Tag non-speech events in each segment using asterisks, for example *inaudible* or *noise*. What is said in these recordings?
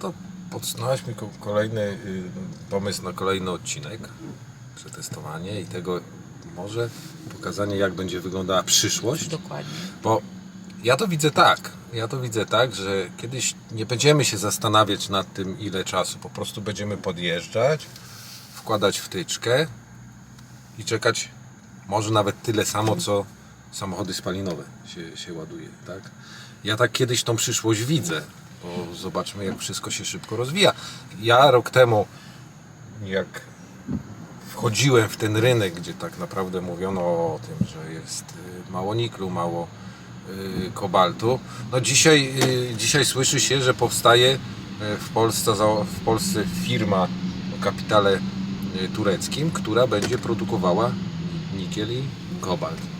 to podsunąłeś mi ko- kolejny y, pomysł na kolejny odcinek, przetestowanie i tego może pokazanie jak będzie wyglądała przyszłość. Dokładnie. Bo ja to widzę tak. Ja to widzę tak, że kiedyś nie będziemy się zastanawiać nad tym, ile czasu. Po prostu będziemy podjeżdżać, wkładać wtyczkę i czekać może nawet tyle samo, co samochody spalinowe się, się ładuje. Tak? Ja tak kiedyś tą przyszłość widzę, bo zobaczmy, jak wszystko się szybko rozwija. Ja rok temu, jak wchodziłem w ten rynek, gdzie tak naprawdę mówiono o tym, że jest y, mało niklu, mało y, kobaltu. No dzisiaj, y, dzisiaj słyszy się, że powstaje w Polsce, w Polsce firma o kapitale tureckim, która będzie produkowała nikiel i kobalt.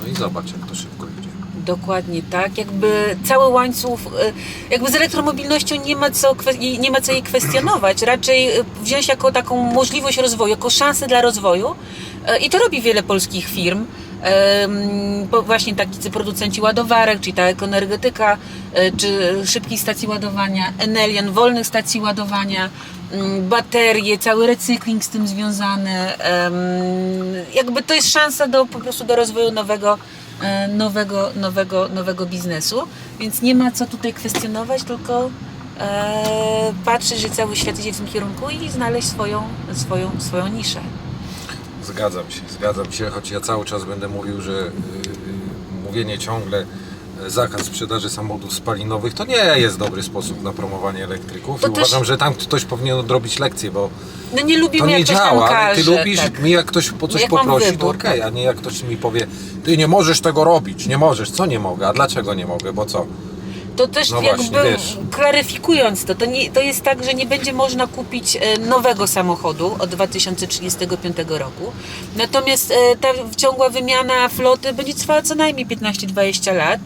No i zobacz, jak to szybko idzie. Dokładnie tak. Jakby cały łańcuch, e, jakby z elektromobilnością nie ma co, nie ma co jej kwestionować. Raczej e, wziąć jako taką możliwość rozwoju, jako szansę dla rozwoju. E, I to robi wiele polskich firm. Właśnie tacy producenci ładowarek, czyli ta ekoenergetyka, czy szybkich stacji ładowania, Enelian, wolnych stacji ładowania, baterie, cały recykling z tym związany. Jakby to jest szansa do, po prostu do rozwoju nowego, e, nowego, nowego, nowego biznesu, więc nie ma co tutaj kwestionować, tylko e, patrzeć, że cały świat idzie w tym kierunku i znaleźć swoją, swoją, swoją niszę. Zgadzam się, zgadzam się, choć ja cały czas będę mówił, że y, y, mówienie ciągle zakaz sprzedaży samochodów spalinowych to nie jest dobry sposób na promowanie elektryków. To I też- uważam, że tam ktoś powinien odrobić lekcję, bo No nie lubimy, to nie jak działa, każe. ty lubisz, tak. mi jak ktoś po coś Jak mam poprosi, to wybór, okej, tak. a nie jak ktoś mi powie, ty nie możesz tego robić, nie możesz, co nie mogę, a dlaczego nie mogę, bo co? To też No jakby właśnie, klaryfikując to, to, nie, to jest tak, że nie będzie można kupić e, nowego samochodu od 2035 roku. Natomiast e, ta ciągła wymiana floty będzie trwała co najmniej 15-20 lat.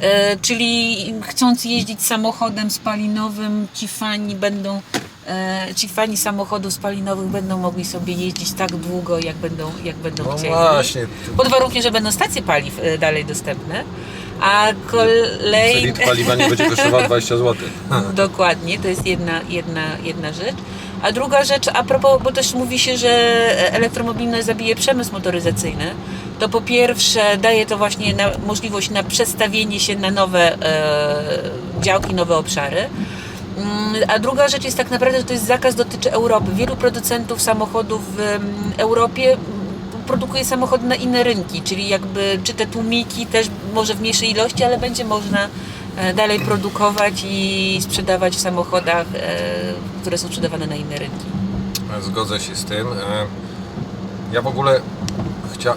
E, Czyli chcąc jeździć samochodem spalinowym, ci fani będą e, ci fani samochodów spalinowych będą mogli sobie jeździć tak długo, jak będą, jak będą No chcieli. właśnie, Pod warunkiem, że będą stacje paliw e, dalej dostępne. A kolej... litr paliwa nie będzie kosztował 20 zł. Dokładnie, to jest jedna, jedna, jedna rzecz. A druga rzecz, a propos, bo też mówi się, że elektromobilność zabije przemysł motoryzacyjny, to po pierwsze daje to właśnie na, możliwość na przestawienie się na nowe e, działki, nowe obszary. Mm, A druga rzecz jest tak naprawdę, że to jest zakaz dotyczy Europy. Wielu producentów samochodów w em, Europie mm, produkuje samochody na inne rynki, czyli jakby czy te tłumiki też może w mniejszej ilości, ale będzie można dalej produkować i sprzedawać w samochodach, e, które są sprzedawane na inne rynki. Zgodzę się z tym. E, Ja w ogóle chcia...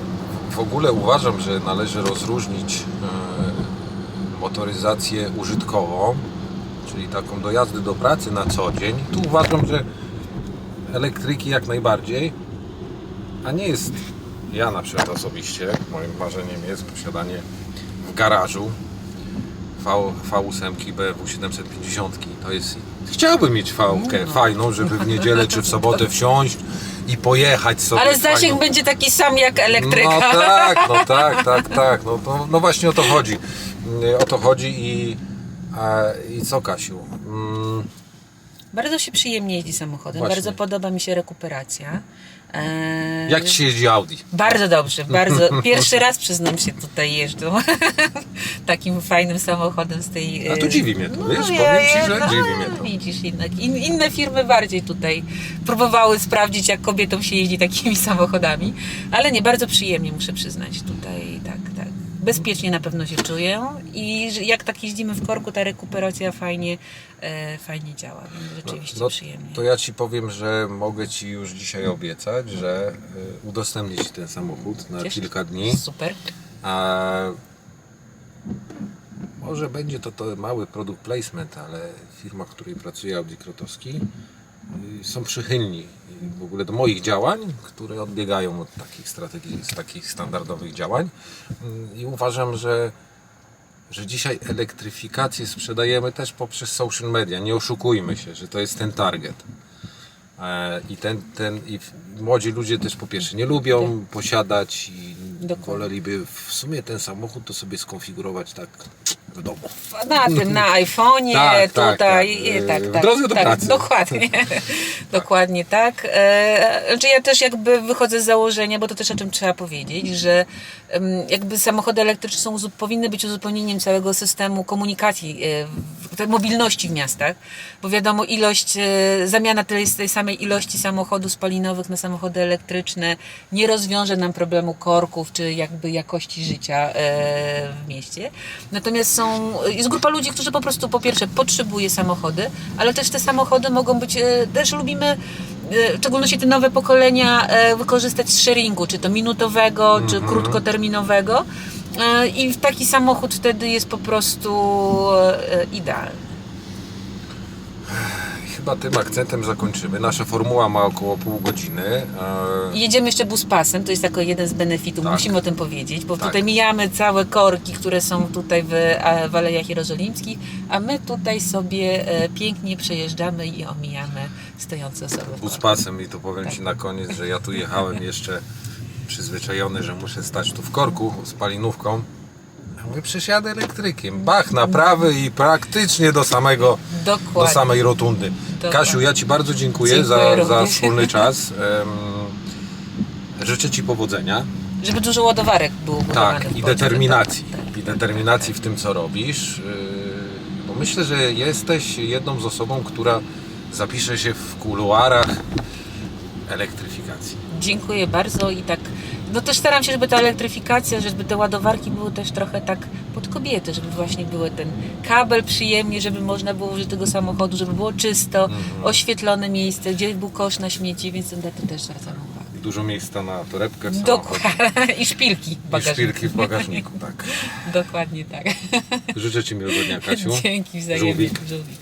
w ogóle uważam, że należy rozróżnić e, motoryzację użytkową, czyli taką do jazdy do pracy na co dzień. Tu uważam, że elektryki jak najbardziej, a nie jest ja na przykład osobiście, moim marzeniem jest posiadanie w garażu V, V8 BMW 750. To jest. Chciałbym mieć V fajną, żeby w niedzielę czy w sobotę wsiąść i pojechać sobie. Ale zasięg fajną. będzie taki sam jak elektryka. No tak, no *laughs* tak, tak, tak. No, to, no właśnie o to chodzi. O to chodzi i, a, i co Kasiu? Mm, Bardzo się przyjemnie jeździ samochodem, Właśnie. bardzo podoba mi się rekuperacja. E, jak Ci się jeździ Audi? Bardzo dobrze, bardzo. *laughs* Pierwszy raz przyznam się tutaj jeżdżą *laughs* takim fajnym samochodem z tej. A to e, dziwi mnie to, no, wiesz? ja- Powiem Ci, że no, dziwi mnie to. Widzisz jednak. In, inne firmy bardziej tutaj próbowały sprawdzić, jak kobietom się jeździ takimi samochodami, ale nie bardzo przyjemnie muszę przyznać tutaj, tak, tak. Bezpiecznie na pewno się czuję i jak tak jeździmy w korku, ta rekuperacja fajnie, e, fajnie działa, więc rzeczywiście No, przyjemnie. to ja Ci powiem, że mogę Ci już dzisiaj obiecać, że y, udostępnię Ci ten samochód na Cieszę. kilka dni. Super. A może będzie to, to mały produkt placement, ale firma, w której pracuje Audi Krotowski są przychylni w ogóle do moich działań, które odbiegają od takich strategii, z takich standardowych działań Y, i uważam, że że dzisiaj elektryfikację sprzedajemy też poprzez social media. Nie oszukujmy się, że to jest ten target. E, I ten, ten i młodzi ludzie też po pierwsze nie lubią posiadać i Dokładnie. woleliby w sumie ten samochód to sobie skonfigurować tak w domu. Na tym, na iPhone'ie, Tak, tak, tutaj, tak. tak, tak. drodze do tak, pracy. Dokładnie, *laughs* dokładnie tak. E, Znaczy ja też jakby wychodzę z założenia, bo to też o czym trzeba powiedzieć, że jakby samochody elektryczne są, powinny być uzupełnieniem całego systemu komunikacji, e, mobilności w miastach, bo wiadomo ilość, e, zamiana tej, tej samej ilości samochodów spalinowych na samochody elektryczne nie rozwiąże nam problemu korków, czy jakby jakości życia e, w mieście. Natomiast są, jest grupa ludzi, którzy po prostu po pierwsze potrzebuje samochody, ale też te samochody mogą być, też lubimy w szczególności te nowe pokolenia e, wykorzystać z sharingu, czy to minutowego, czy krótkoterminowego. E, I taki samochód wtedy jest po prostu e, idealny. Chyba tym akcentem zakończymy. Nasza formuła ma około pół godziny. E, Jedziemy jeszcze buspasem, to jest jako jeden z benefitów, Tak. musimy o tym powiedzieć, bo Tak. tutaj mijamy całe korki, które są tutaj w, a, w Alejach Jerozolimskich, a my tutaj sobie e, pięknie przejeżdżamy i omijamy stojące osoby. Buspasem i to powiem Ci na koniec, że ja tu jechałem jeszcze przyzwyczajony, że muszę stać tu w korku z palinówką. Ja mówię, przecież jadę elektrykiem. Bach na prawy i praktycznie do samego, do Dokładnie. samej rotundy. Dokładnie. Kasiu, ja Ci bardzo dziękuję, Dziękuję za, za również. wspólny *laughs* czas. Em, życzę Ci powodzenia. Żeby dużo ładowarek było Tak, w i Polsce. determinacji. Tak, I determinacji w tym, co robisz. Yy, Bo myślę, że jesteś jedną z osobą, która zapisze się w kuluarach elektryfikacji. Dziękuję bardzo i tak, no też staram się, żeby ta elektryfikacja, żeby te ładowarki były też trochę tak pod kobiety, żeby właśnie były ten kabel przyjemnie, żeby można było użyć tego samochodu, żeby było czysto, Mhm. oświetlone miejsce, gdzie był kosz na śmieci, więc na to też zwracam uwagę. Dużo miejsca na torebkę. Dokładnie. *laughs* I szpilki w I bagażniku. szpilki w bagażniku, tak. *laughs* Dokładnie tak. Życzę Ci miłego dnia, Kasiu. *laughs* Dzięki wzajemnie. Żółwik. Żółwik.